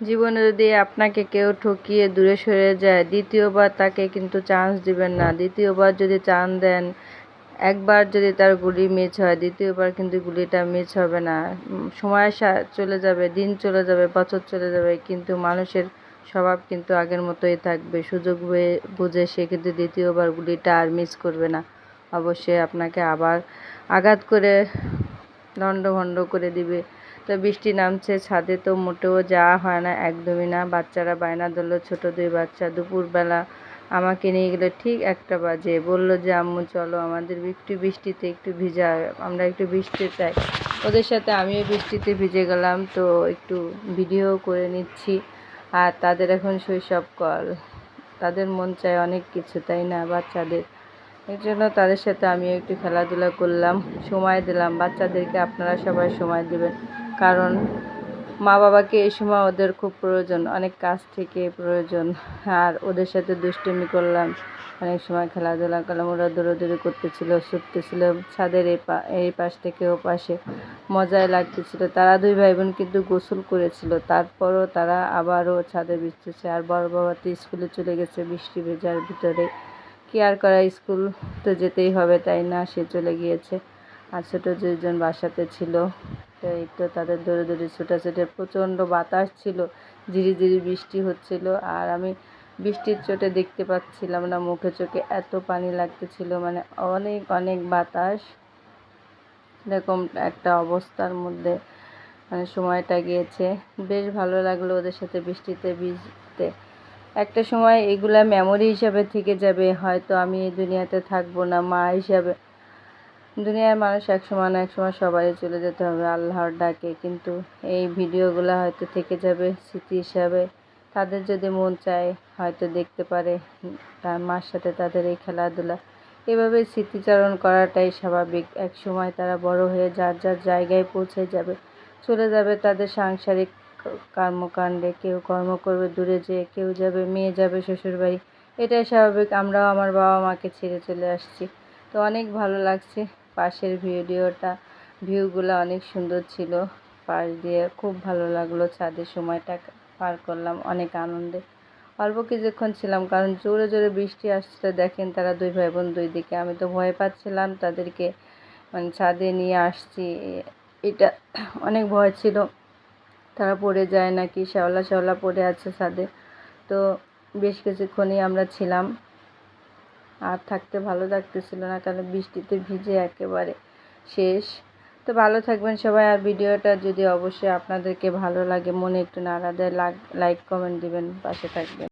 জীবনে যদি আপনাকে কেউ ঠকিয়ে দূরে সরে যায়, দ্বিতীয়বার তাকে কিন্তু চান্স দিবেন না। দ্বিতীয়বার যদি চান দেন, একবার যদি তার গুলি মিস হয়, দ্বিতীয়বার কিন্তু গুলিটা মিস হবে না। সময় চলে যাবে, দিন চলে যাবে, বছর চলে যাবে, কিন্তু মানুষের স্বভাব কিন্তু আগের মতোই থাকবে। সুযোগ বুঝে সে কিন্তু দ্বিতীয়বার গুলিটা আর মিস করবে না। অবশ্যই আপনাকে আবার আঘাত করে লণ্ডভণ্ড করে দিবে। তো বৃষ্টি নামছে, ছাদে তো মোটেও যাওয়া হয় না, একদমই না। বাচ্চারা বায়না ধরলো, ছোট দুই বাচ্চা দুপুরবেলা আমাকে নিয়ে গেলো। ঠিক একটা বাজে, বলল যে, আম্মু, চলো, আমাদের একটু বৃষ্টিতে একটু ভিজা, আমরা একটু বৃষ্টি চাই। ওদের সাথে আমিও বৃষ্টিতে ভিজে গেলাম, তো একটু ভিডিও করে নিচ্ছি। আর তাদের এখন শৈশবকাল তাদের মন চায় অনেক কিছু, তাই না, বাচ্চাদের? এর জন্য তাদের সাথে আমিও একটু খেলাধুলা করলাম, সময় দিলাম। বাচ্চাদেরকে আপনারা সবাই সময় দেবেন। কারণ মা বাবাকে এই সময় ওদের খুব প্রয়োজন, অনেক কাজ থেকে প্রয়োজন। আর ওদের সাথে দুষ্টুমি করলাম, অনেক সময় খেলাধুলা করলাম, ওরা দৌড়াদৌড়ি করতেছিল, ছুটতেছিল, ছাদের এই পা, এই পাশ থেকে ও পাশে। মজাই লাগতেছিল। তারা দুই ভাই বোন কিন্তু গোসল করেছিল, তারপরও তারা আবারও ছাদে ভিজতেছে আর বড় বাবা তো স্কুলে চলে গেছে, বৃষ্টি ভেজার ভিতরে। কি আর করা, স্কুল তো যেতেই হবে, তাই না? সে চলে গিয়েছে। আর ছোটো দুজন বাসাতে ছিল তো এই তাদের ধরে দৌড়ে ছোটাছুটি প্রচণ্ড বাতাস ছিল ঝিরিঝিরি বৃষ্টি হচ্ছিল আর আমি বৃষ্টির চোটে দেখতে পাচ্ছিলাম না, মুখে চোখে এত পানি লাগতেছিল মানে অনেক অনেক বাতাস। এরকম একটা অবস্থার মধ্যে মানে সময়টা গিয়েছে। বেশ ভালো লাগল ওদের সাথে বৃষ্টিতে ভিজতে। একটা সময় এগুলা মেমোরি হিসাবে থেকে যাবে, হয়তো আমি এই দুনিয়াতে থাকব না, মা হিসাবে দুনিয়ার মানুষ এক সময় না এক সময় সবাই চলে যেতে হবে আল্লাহর ডাকে। কিন্তু এই ভিডিওগুলো হয়তো থেকে যাবে স্মৃতি হিসাবে। তাদের যদি মন চায়, হয়তো দেখতে পারে তার মার সাথে তাদের এই খেলাধুলা। এভাবে স্মৃতিচারণ করাটাই স্বাভাবিক। এক সময় তারা বড় হয়ে যার যার জায়গায় পৌঁছে যাবে, চলে যাবে তাদের সাংসারিক কর্মকাণ্ডে। কেউ কর্ম করবে, দূরে যেয়ে কেউ যাবে, মেয়ে যাবে, শ্বশুরবাড়ি। এটাই স্বাভাবিক। আমরাও আমার বাবা মাকে ছেড়ে চলে আসছি। তো অনেক ভালো লাগছে। পাশের ভিডিওটা ভিউগুলো অনেক সুন্দর ছিল। পাশ দিয়ে খুব ভালো লাগল ছাদের সময়টা পার করলাম, অনেক আনন্দে। অল্প কিছুক্ষণ ছিলাম, কারণ জোরে জোরে বৃষ্টি আসছিল, দেখেন তারা দুই ভাই বোন দুই দিকে। আমি তো ভয় পাচ্ছিলাম তাদেরকে মানে ছাদে নিয়ে আসছি, এটা অনেক ভয় ছিল। তারা পড়ে যায় নাকি, শ্যাওলা শ্যাওলা পড়ে আছে ছাদে। তো বেশ কিছুক্ষণই আমরা ছিলাম। আর থাকতে ভালো লাগতেছিল না, কারণ বৃষ্টিতে ভিজে একেবারে শেষ। তো ভালো থাকবেন সবাই, আর ভিডিওটা যদি অবশ্যই আপনাদেরকে ভালো লাগে, মনে একটু নাড়া দেয় লাইক কমেন্ট দিবেন, পাশে থাকবেন।